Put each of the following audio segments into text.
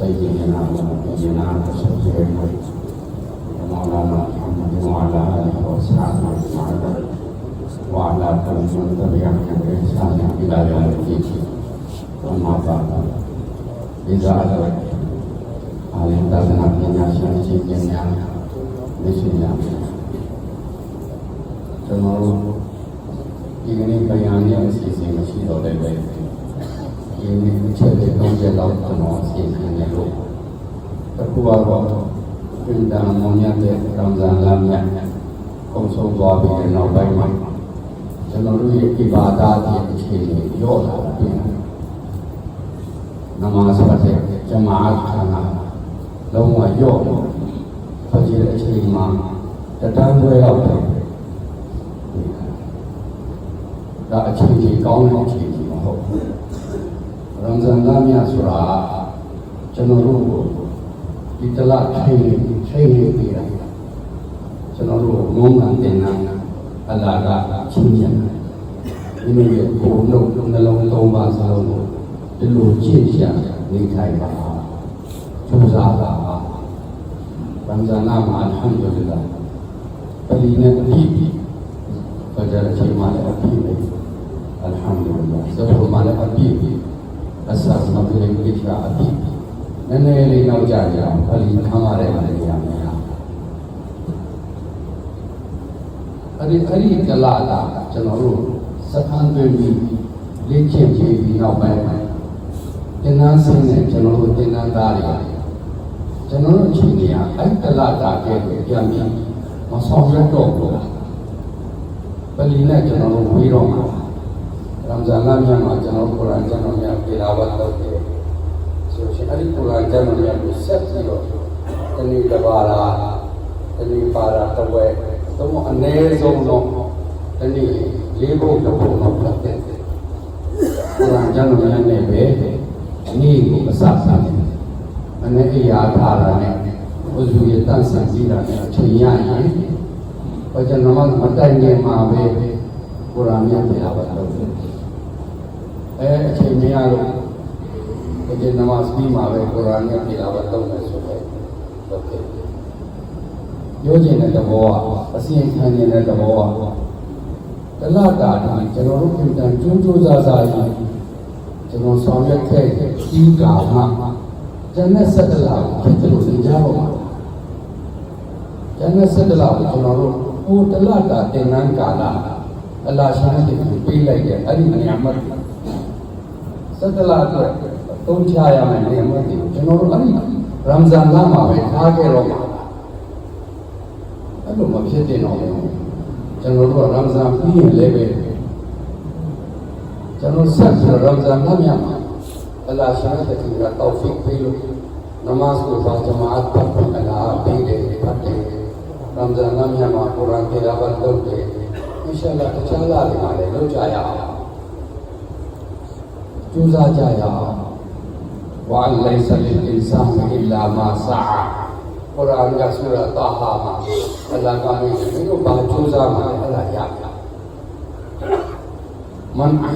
စိတ်ဉာဏ်နာဉာဏ်နာဆက်ကျေမှုမောလာနာမောလာနာဟောစာနာမာဒဝါလာတံသုတရိယံကေသာနာပိလာယံတိတိသမ္မာပါဒဣဇာဒဝအာလင်တသနာပညာရှင်ချင်းဉာဏ်လက်ရှိဉာဏ်ကျွန်တော်ဒီကနေ့ပြန်ရတဲ့အစီအစဉ်မရှိတော့လည်းပဲ ဒီနေ့အချက်လေး၃ချက်လောက်ကျွန်တော်အစီအစဉ်နဲ့လို့တစ်ခုကတော့ပြင်တံမွန်ရတဲ့ရမ်ဇန်လမြတ်ပုံဆုံးသွားပြီးတဲ့နောက်ပိုင်းမှာကျွန်တော်တို့ရဲ့ဣဘာဒါရဲ့အခြေအနေရော့လာပြီးနမတ်စပတ်တဲ့ဂျမာအတ်ခါနာလုံးဝရော့ဖကြည့်တဲ့အချိန်မှာတတန်းခွဲရောက်တယ်ဒါအခြေအနေကောင်းတဲ့အခြေအနေမဟုတ်ဘူး ရမ်ဇန်လမြတ်ဆိုတာကျွန်တော်တို့ကိုဒီတလထိန်ထိန်နေပြီကျွန်တော်တို့ငုံမှန်တင်နာအလာကချင်းချင်တယ်ဒီလိုရဲ့ကိုယ်လုံးနှလုံးသုံးပါးစလုံးကိုဒီလိုကြည့်ရနေထိုင်ပါကျူစားပါရမ်ဇန်လမှာအလ်ဟမ်ဒူလ illah ပလီနဲ့အပြည့်ဖဂျာချိန်မှာလည်းအပြည့်ပဲ အဆပ်ဆောင်တဲ့ကိစ္စအဖြစ်နည်းနည်းလေးနောက်ကြကြအောင်အဲ့ဒီခံရတဲ့အနေအထားများအဲ့ဒီအဲ့ဒီကလာလာကျွန်တော်တို့စခန်းတွင်ပြီးလေ့ကျင့်ပြီးနောက်ပိုင်းမှာသင်္ကန်းဆင်းတဲ့ကျွန်တော်တို့သင်္ကန်းသားတွေကျွန်တော်တို့အချိန်ကြီးအဲ့ကလာတာကဲပြန်ပြီးမဆောင်ရတော့ဘူးပလီနဲ့ကျွန်တော်တို့ဝေးတော့မှာ န်လမြတ်မှာကျွန်တော်ကုရ်အာန်ကျမ်းတော်များပြေလာဝတ်လုပ်တယ်ဆိုရှင်အဲ့ဒီကုရ်အာန်ကျမ်းတော်များကိုဆက်ပြီးတော့တဏှိတပါလာတဏှိပါလာတဝဲသုံးအနည်းဆုံးတော့တဏှိလေးဖို့တစ်ဖို့တော့ဖတ်တယ်ကုရ်အာန်ကျမ်းတော်များနဲ့ပဲအနည်းကိုအစစတယ်အနည်းအရာထားတာနဲ့ဝဇူရတန်ဆန်ပြီးတာနဲ့အချိန်ရရင်ဘာကြောင့်နမမတိုင်နေမှာပဲကုရ်အာန်မြတ်ပြေလာဝတ်လုပ်တယ် အဲအချိန်မရလို့ဒီနမတ်ပြီးမှာပဲကုရ်အာန်နဲ့ပြေလာပါတော့မယ်ဆိုတော့ဟုတ်ကဲ့ပြောချင်တဲ့သဘောကအစီရင်ခံနေတဲ့သဘောကတလတာတိုင်းကျွန်တော်တို့ပြင်တန်ကျွန်းကျွန်းစားစားကြီးကျွန်တော်ဆောင်ရွက်ခဲ့တဲ့ဒီကာမှကျန်တဲ့ဆက်တလာကိုဖြစ်တယ်လို့သင်ကြားပါမှာကျန်တဲ့ဆက်တလာကိုကျွန်တော်တို့ဟိုတလတာတင်နန်းကာလအလာရှိတဲ့ပြေးလိုက်တဲ့အဲ့ဒီအညာမတ် စက်တလာအတွက်သုံးချရမယ်နေမှာဒီကျွန်တော်တို့အဲ့ဒီရမ်ဇန်လမှာပဲထားခဲ့တော့မှာအဲ့လိုမဖြစ်တင်တော့ဘူးကျွန်တော်တို့ကရမ်ဇန်ပြီးရင်လည်းပဲကျွန်တော်ဆက်ပြီးရမ်ဇန်လမြတ်မှာအလ္လာဟ်ရှင်ရဲ့တခင်ကတောက်ဖီပေးလို့နမတ်ကိုပါဂျမာအတ်ပတ်အလ္လာဟ်ပေးတယ်ဖတ်တယ်ရမ်ဇန်လမြတ်မှာကုရ်အာန်ပြေလာပတ်လုပ်တယ်အင်ရှာအလ္လာဟ်တခြားလာတယ်လည်းလုပ်ကြရအောင် ကျူးစားကြရအောင်ဝါလိုင်ဆလင်အင်ဆာအီလာမာဆာကုရ်အာန်ကဆူရာတာဟာမှာအလ္လာဟ်ကမင်းတို့ဘာကျူးစားမှာလဲအဲ့ဒါရမန်အ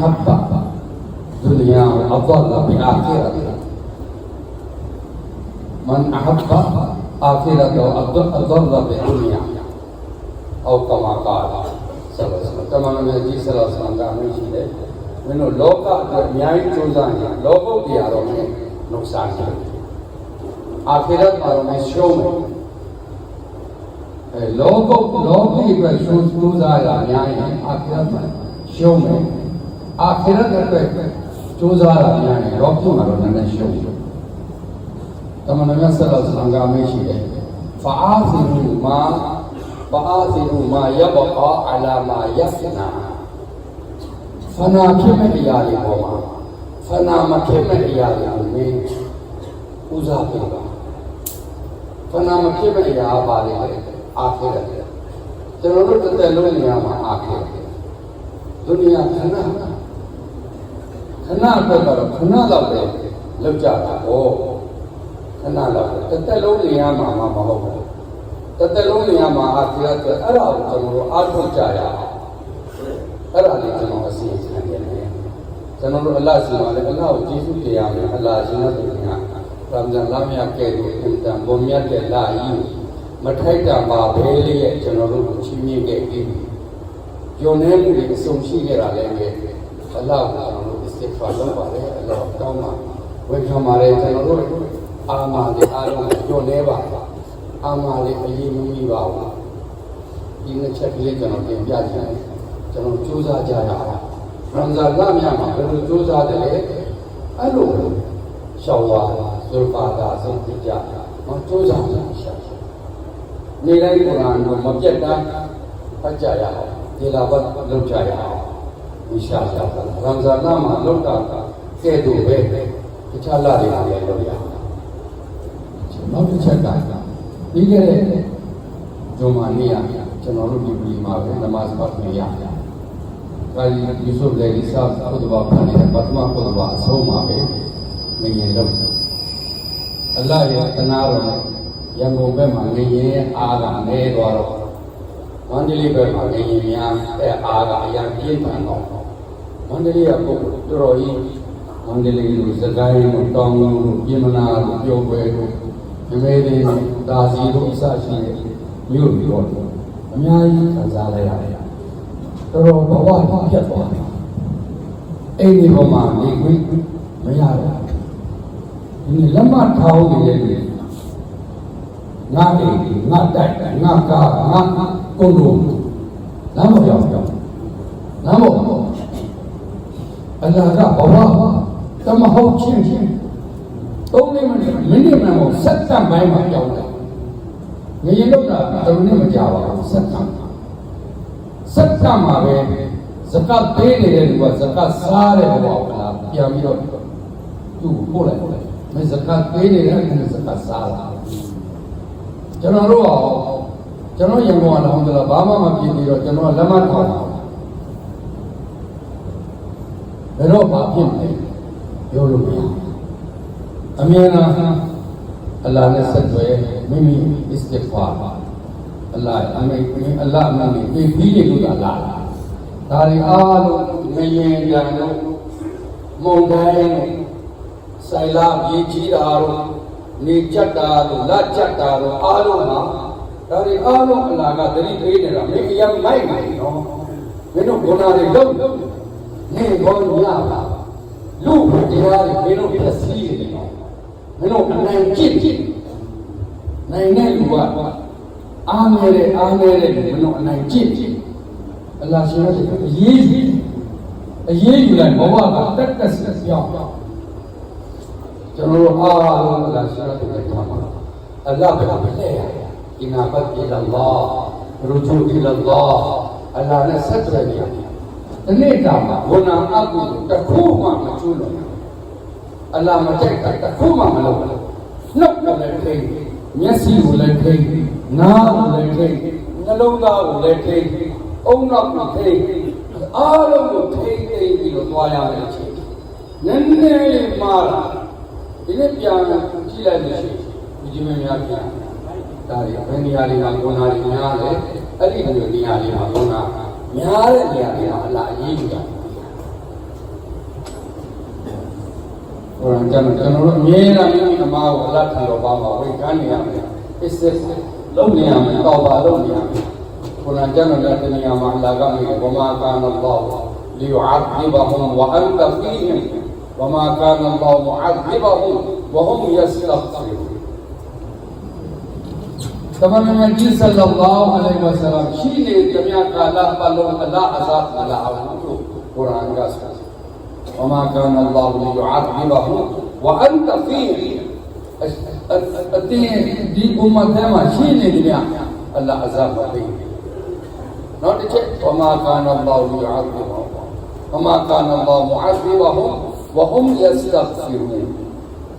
ဟဘ္ဘဒုနီယာအဒလဘီအာခိရတ်မန်အဟဘ္ဘအာခိရတ်အဒအဒလဘီဒုနီယာအောကမာကာဆလ္လာ လ္လာဟ်တမန်တော်ကြီးဆလ္လာလ္လာဟ်ကမရှိတယ်မင်းတို့လောကအတွက်အများကြီးကြိုးစားနေလောကုတ်တရားတော်နဲ့နှုတ်စားနေအာခိရတ်မှာတော့မရှုံးဘူးအဲလောကုတ်လောကီအတွက်ကြိုးကြိုးစားရအများကြီးအာခိရတ်မှာရှုံးမယ်အာခိရတ်အတွက်ကြိုးစားရအများကြီးလောကီမှာတော့နည်းနည်းရှုံးတယ်တမန်တော်မြတ်ဆလ္လာလ္လာဟ်ကမရှိတယ်ဖအာဇီရူမာဖအာဇီရူမာယဘကာအလာမာယဖနာဖနာဖြစ်မဲ့အရာတွေပေါ်မှာဖနာမဖြစ်မဲ့အရာတွေကိုမင်းဦးစားပေးပါဖနာမဖြစ်မဲ့အရာပါလေအားခဲတယ်ကျွန်တော်တို့တစ်သက်လုံးနေရာမှာအားခဲတယ်ဒုနီယာခဏခဏတော့တော့ခဏတော့ပဲလောက်ကြတာဟောခဏတော့တစ်သက်လုံးနေရာမှာမဟုတ်ဘူးတစ်သက်လုံးနေရာမှာအားခဲတယ်အဲ့ဒါကိုကျွန်တော်တို့အားထုတ်ကြရအောင်အဲ့ဒါလေးကျွန်တော်အစီအစဉ်နေတယ် ကျွန်တော်တို့အလ္လာဟ်စီမှာလည်းအလ္လာဟ်ကိုကျေးဇူးတရားမယ်အလ္လာဟ်ရှင်ရဲ့တရားရမဇန်လမ်းမြတ်ကဲ့သို့အင်တန်ဘုံမြတ်တဲ့လာကြီးမထိုက်တန်ပါဘဲလေးရဲ့ကျွန်တော်တို့ကိုချီးမြှင့်ခဲ့ပြီးယုံနေမှုတွေအဆုံးရှိခဲ့တာလည်းပဲအလ္လာဟ်ကိုကျွန်တော်တို့အစ်စ်ဖာလုပ်ပါတယ်အလ္လာဟ်တောင်းပါဝန်ခံပါတယ်ကျွန်တော်တို့အာမာလေးအားလုံးကိုယုံနေပါအာမာလေးအရေးမမီပါဘူးဒီနှစ်ချက်ကလေးကျွန်တော်တင်ပြချင်တယ်ကျွန်တော်စူးစမ်းကြရအောင် ရမဇန်လမ်းမြတ်မှာဘယ်လိုစူးစမ်းတယ်လဲအဲ့လိုရှောင်းသွားသုဖာတာဆုံးပြကြမစူးစမ်းကြရှာနေတိုင်းကုရ်အာန်ကိုမပြတ်တမ်းဖတ်ကြရအောင်ဒီလာဘတ်လုပ်ကြရအောင်အင်ရှာအလ္လာဟ်ရမဇန်လမှာလောက်တာကဲ့သို့ပဲတခြားလတွေကလည်းလုပ်ရအောင်နောက်တစ်ချက်ကပြီးခဲ့တဲ့ဂျုံမာနီယာကျွန်တော်တို့ဒီပြည်မှာပဲနမတ်ပတ်နေရတယ် ကာလီယူဆုလေဒီဆာဘုဒ္ဓဘာဖန်နေတဲ့ပတ်မဘုဒ္ဓဘာအဆုံးမှာပဲငရင်လုံးအလ္လာဟ်ရဲ့တနာတော်ရန်ကုန်ဘက်မှာငရင်အားကနေသွားတော့မန္တလေးဘက်မှာငရင်များတဲ့အားကအရင်ပြင်းထန်တော့မန္တလေးကပုဂ္ဂိုလ်တော်တော်ကြီးမန္တလေးလိုစကိုင်းလိုတောင်လိုပြင်မနာလိုပြောပွဲလိုမြမဲလေးဒါစီတို့အစရှိတဲ့မြို့တွေတော့အများကြီးခံစားလိုက်ရတယ် တော်တော်ဘဝပြတ်သွားတယ်အဲ့ဒီဘုံမှာနေခွင့်မရတော့ဒီလက်မထောင်းနေတဲ့လူငါအိမ်ငါတိုက်ငါကားငါကုန်းတို့လမ်းမပြောင်းပြောင်းလမ်းမပေါ်အလ္လာဟ်ကဘဝတမဟုတ်ချင်းချင်းသုံးမိနစ်မိနစ်မှမဟုတ်စက္ကန့်ပိုင်းမှာပြောင်းတယ်ငရင်တော့တာတမနစ်မကြပါဘူးစက္ကန့် စက္ကန့်မှာပဲဇကတ်ပေးနေတဲ့လူကဇကတ်စားတဲ့ဘဝကလာပြန်ပြီးတော့သူ့ကိုပို့လိုက်မဇကတ်ပေးနေတဲ့လူကဇကတ်စားလာကျွန်တော်တို့ကကျွန်တော်ရန်ကုန်ကလည်းဟုတ်တယ်ဘာမှမဖြစ်ပြီးတော့ကျွန်တော်လက်မထောင်ပါဘယ်တော့မှဖြစ်မလဲပြောလို့မရအမြဲတမ်းအလ္လာဟ်နဲ့ဆက်သွယ်မိမိ istighfar အလ္လာဟ်အမေအလ္လာဟ်အမေပြီးပြီးနေလို့လားဒါတွေအားလုံးငရင်ကြံတော့မုန်တိုင်းဆိုင်လာပြေးကြီးတာတော့နေကြက်တာတော့လက်ကြက်တာတော့အားလုံးမှာဒါတွေအားလုံးအလ္လာဟ်ကတတိပေးနေတာမင်းအရင်မိုက်နေနော်မင်းတို့ဘုရားတွေလုံးနေဘောညပါလူတရားတွေမင်းတို့ပြည့်စည်နေတယ်နော်မင်းတို့အနိုင်ကျင့်ကျင့်နိုင်တဲ့လူက အားငယ်တဲ့အားငယ်တဲ့လူမင်းတို့အနိုင်ကျင့်ကျင့်အလ္လာဟ်ရှင်ရဲ့အရေးကြီးအရေးယူလိုက်ဘဝကတက်တက်ဆက်ပြောင်းကျွန်တော်တို့အားလုံးအလ္လာဟ်ရှင်ရဲ့ထားမှာအလ္လာဟ်ကမလဲရအင်နာဘတ်အီလာလာရူဂျူအီလာလာအလ္လာဟ်နဲ့ဆက်သွယ်နေရတယ်ဒီနေ့ကမှဝနာအကုတစ်ခုမှမကျူးလို့အလ္လာဟ်မကြိုက်တာတစ်ခုမှမလုပ်ဘူးနှုတ်ကိုလည်းထိ မျက်စိကိုလည်းထိနားကိုလည်းထိနှလုံးသားကိုလည်းထိအုံနောက်ကိုထိအားလုံးကိုထိထိပြီးတော့သွားရမယ်အချိန်နည်းနည်းလေးမှားတာဒီနေ့ပြန်ကြည့်လိုက်လို့ရှိရင်ဒီကြီးမများပြန်ဒါတွေဘယ်နေရာတွေမှာဂုဏတွေများလဲအဲ့ဒီလိုနေရာတွေမှာဂုဏများတဲ့နေရာတွေမှာအလားအရေးကြီးတာဟို ကျွန်တော်ကျွန်တော်တို့အမြဲတမ်းမိမိအမားကိုအလတ်ထံတော်ပါမှာဝိကန်းနေရမယ်အစ်စ်လုံးနေရမယ်တောက်ပါလုံးနေရမယ်ဟိုကျွန်တော်လည်းတနေရာမှာအလာကမိဘမာကာနလောလီယူအဒ်ဘဟွမ်ဝအန်တဖီဟင်ဝမာကာနလောမူအဒ်ဘဟွမ်ဝဟွမ်ယစတဖီသမဏမကြီးဆလ္လာလာဟ်အလိုင်းဝဆလမ်ရှိနေ وما كان الله ليعذبهم وأنت فيه دي أمتهم شيني دنيا الله عذاب فيه نوٹ چھے إيه؟ وما كان الله ليعذبهم وما كان الله معذبهم وهم يستغفرون.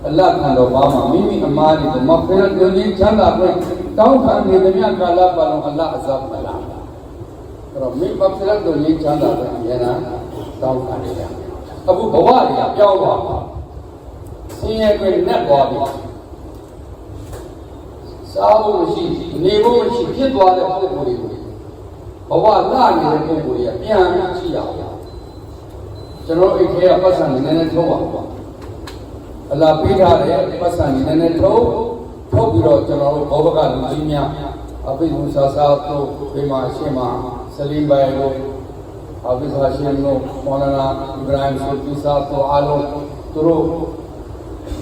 اللہ کھاں دو باما میمی ہماری تو مغفرت جو جی چند اپنے تاؤں کھاں دی دنیا کا اللہ پالوں اللہ عذاب ملا رمی مغفرت جو جی چند اپنے یہ نا تاؤں کھاں دی دنیا အလ္လာဟ်မူအဇိဘဟ်ဝဟွမ်ယစတဖီရူအလ္လာဟ်ကတော့ဘာမှမိမိအမားတွေကိုမဖယ်လို့ရင်းချမ်းသာခွင့်တောင်းခံနေသည်မြတ်ကာလပတ်လုံးအလ္လာဟ်အဇာဘ်မလားအဲ့တော့မိမဖယ်လို့ရင်းချမ်းသာခွင့်အများအားတောင်းခံနေတယ်အခုဘဝတွေကပြောင်းသွားပါဆင်းရဲတွေနဲ့သွားပြီစားဖို့မရှိနေဖို့မရှိဖြစ်သွားတဲ့ပုဂ္ဂိုလ်တွေကိုဘဝလာနေတဲ့ပုဂ္ဂိုလ်တွေကပြန်ပြန်ရှိရအောင်ကျွန်တော်အိတ်ထဲကပတ်စံနည်းနည်းထုတ်ပါပါအအလားပေးထားတဲ့ပတ်စံကြီးနည်းနည်းထုတ်ထုတ်ပြီးတော့ကျွန်တော်တို့ဘောဘကလူကြီးများအဘိဓမ္မာစာတို့ဘေးမှာရှင်းမှာစလင်းဘိုင်တို့ အဘိဓမ္မာရှင်တို့မောလနာအဗရာဟမ်ဆိုပြီးစာတို့အားလုံးသူတို့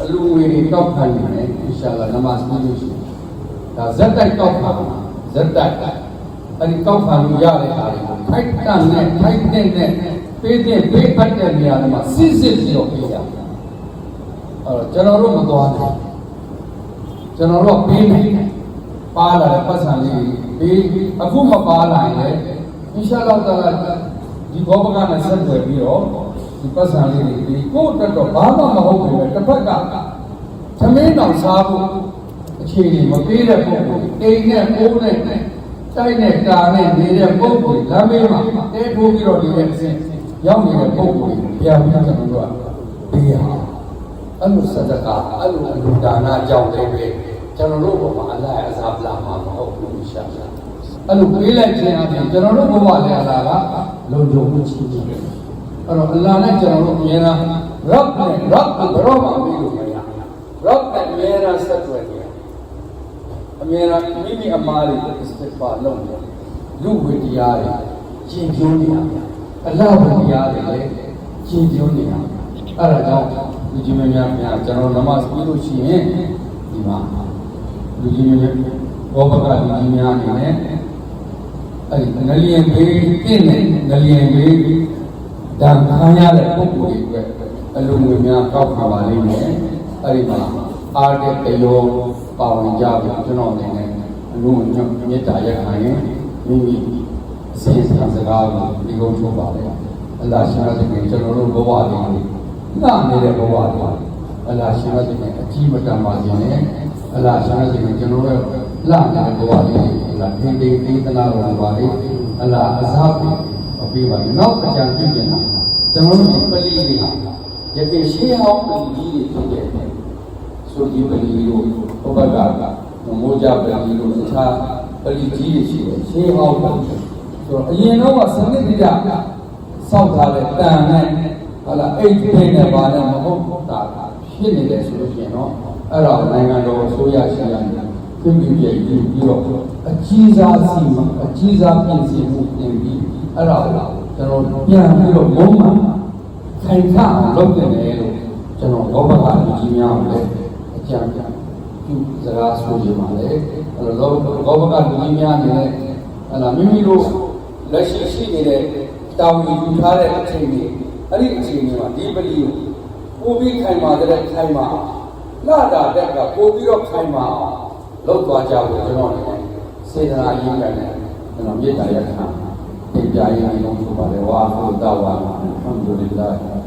အလူငွေတွေတောက်ခံနေတယ်အင်ရှာအလ္လာနမတ်ပြီးလို့ရှိရင်ဒါဇက်တိုက်တောက်ခံဇက်တိုက်အဲ့ဒီတောက်ခံလို့ရတဲ့အားတွေကိုထိုက်တန်နဲ့ထိုက်တဲ့နဲ့ပေးတဲ့ပေးဖတ်တဲ့နေရာတွေမှာစစ်စစ်ပြီးတော့ပေးရမယ်အဲ့တော့ကျွန်တော်တို့မသွားဘူးကျွန်တော်တို့ပေးမယ်ပါလာတဲ့ပတ်စံလေးပေးအခုမပါလာရင်လည်းအင်ရှာအလ္လာတာလာ ဒီဘောပကနဲ့ဆက်သွယ်ပြီးတော့ဒီပတ်စံလေးတွေဒီကိုယ့်အတွက်တော့ဘာမှမဟုတ်ဘူးပဲတစ်ဖက်ကသမင်းတော်စားဖို့အခြေအနေမပေးတဲ့ပုံကိုအိမ်နဲ့အိုးနဲ့တိုက်နဲ့ကာနဲ့နေတဲ့ပုံကိုလမ်းမေးမှာတဲထိုးပြီးတော့ဒီရဲ့အစဉ်ရောက်နေတဲ့ပုံကိုဘုရားဘုရားကျွန်တော်တို့ကပေးရအောင်အဲ့လိုစဒကာအဲ့လိုအလူဒါနာကြောင့်လည်းပဲကျွန်တော်တို့ဘုရားအလ္လာဟ်အဇာဘလာမှာမဟုတ်ဘူးအရှာအဲ့လိုပေးလိုက်ခြင်းအပြင်ကျွန်တော်တို့ဘဝလည်းအလ္လာဟ်က လုံခြုံမှုချီးကျူးတယ်အဲ့တော့အလ္လာဟ်နဲ့ကျွန်တော်တို့အမြဲတမ်းရတ်နဲ့ရတ်ကိုဘရောမှာပြီးလို့မရရတ်နဲ့အမြဲတမ်းဆက်သွယ်နေအမြဲတမ်းမိမိအမားတွေအစ္စတစ်ဖာလုပ်နေလူဝိတရားတွေကျင့်ကြံနေရအလ္လာဟ်ဝိတရားတွေလည်းကျင့်ကြံနေရအဲ့ဒါကြောင့်လူကြီးမင်းများများကျွန်တော်နမတ်ပြီးလို့ရှိရင်ဒီမှာလူကြီးမင်းများဘောဘကလူကြီးများအနေနဲ့ အဲ့ဒီငလျင်ဘေးတင့်တဲ့ငလျင်ဘေးဒါခံရတဲ့ပုဂ္ဂိုလ်တွေအတွက်အလုံးငွေများကောက်ခံပါလိမ့်မယ်အဲ့ဒီမှာအားတဲ့တယောပါဝင်ကြပြီကျွန်တော်အနေနဲ့အလုံးငွေမေတ္တာရက်ခံရင်မိမိအစဉ်အဆက်စကားကိုဒီကုန်းချိုးပါလေအလ္လာဟ်ရှင်ရဲ့ကျွန်တော်တို့ဘဝလေးနာနေတဲ့ဘဝလေးအလ္လာဟ်ရှင်ရဲ့အကြီးမတန်ပါစေနဲ့အလ္လာဟ်ရှင်ရဲ့ကျွန်တော်တို့လာနေတဲ့ဘဝလေး အလ္လာဟ်ထိန်ထိန်သိသနာတော်ပါလေအလ္လာဟ်အဇာပ်အပြီးပါမယ်နောက်အကြံပြုနေတာကျွန်တော်တို့ပလီလေးဟာယပိရှိဟောင်းပလီကြီးတွေဖြစ်တဲ့ဆိုဒီပလီတို့ဘုဘကကမိုးကြပလီတို့အခြားပလီကြီးတွေရှိတယ်ရှင်းဟောင်းပလီဆိုတော့အရင်တော့စနစ်တကျစောက်ထားတဲ့တန်နဲ့ဟာလာအိတ်ဖိနေပါနဲ့မဟုတ်တာဖြစ်နေတယ်ဆိုလို့ရှိရင်တော့အဲ့တော့နိုင်ငံတော်အစိုးရရှိရတယ် ခွင့်ပြုချက်ယူပြီးတော့အကြီးစားစီမံအကြီးစားပြင်ဆင်မှုတင်ပြီးအဲ့ဒါကိုကျွန်တော်ပြန်ပြီးတော့မုံမှန်ခိုင်ခန့်အောင်လုပ်တင်တယ်လို့ကျွန်တော်ဘောဘကလူကြီးများကိုလည်းအကြံပြပြုစကားဆိုချင်ပါတယ်အဲ့တော့ဘောဘကလူကြီးများအနေနဲ့အဲ့ဒါမိမိတို့လက်ရှိရှိနေတဲ့တောင်းယူထားတဲ့အချိန်တွေအဲ့ဒီအချိန်တွေမှာဒီပလီကိုပို့ပြီးခိုင်မာတဲ့ခိုင်မာလာတာတက်ကပို့ပြီးတော့ခိုင်မာအောင် လုပ်သွားကြဖို့ကျွန်တော်အနေနဲ့စေတနာရင်းကန်နဲ့ကျွန်တော်မြေတ္တာရခံတင်ပြရင်းအောင်ဆိုပါတယ်ဝါဟုတဝါအလ်ဟမ်ဒူလ illah